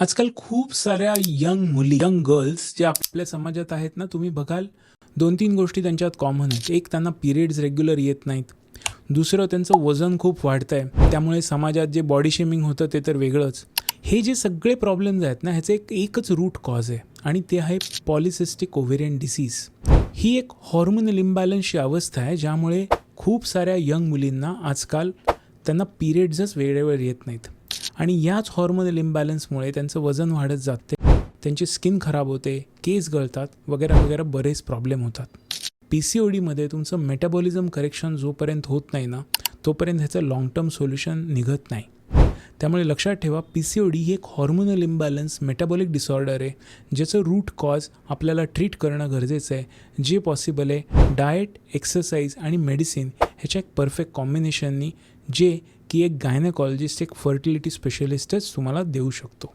आजकाल खूप साऱ्या यंग मुली यंग गर्ल्स ज्या आपल्या समाजात आहेत ना तुम्ही बघाल दोन तीन गोष्टी त्यांच्यात कॉमन आहेत. एक त्यांना पिरियड्स रेग्युलर येत नाहीत. दुसरं त्यांचं वजन खूप वाढतं आहे त्यामुळे समाजात जे बॉडी शेमिंग होतं ते तर वेगळंच. हे जे सगळे प्रॉब्लेम्स आहेत ना ह्याचं एक एकच रूट कॉज आहे. आणि ते आहे पॉलिसिस्टिक ओव्हेरियन डिसीज ही एक हॉर्मोनल इम्बॅलन्सची अवस्था आहे ज्यामुळे खूप साऱ्या यंग मुलींना आजकाल त्यांना पिरियड्सच वेळेवर येत नाहीत. आणि याच हॉर्मोनल इम्बॅलन्समुळे त्यांचं वजन वाढत जाते त्यांची स्किन खराब होते केस गळतात वगैरे वगैरे बरेच प्रॉब्लेम होतात. पी सी ओ डीमध्ये तुमचं मेटाबॉलिझम करेक्शन जोपर्यंत होत नाही ना तोपर्यंत ह्याचं लाँग टर्म सोल्युशन निघत नाही. त्यामुळे लक्षात ठेवा पी सी ओ डी ही एक हॉर्मोनल इम्बॅलन्स मेटाबॉलिक डिसऑर्डर आहे ज्याचं रूट कॉज आपल्याला ट्रीट करणं गरजेचं आहे. जे पॉसिबल आहे डाएट एक्सरसाइज आणि मेडिसिन ह्याच्या एक परफेक्ट कॉम्बिनेशननी जे की एक गायनेकॉलॉजिस्ट एक फर्टिलिटी स्पेशलिस्टच तुम्हाला देऊ शकतो.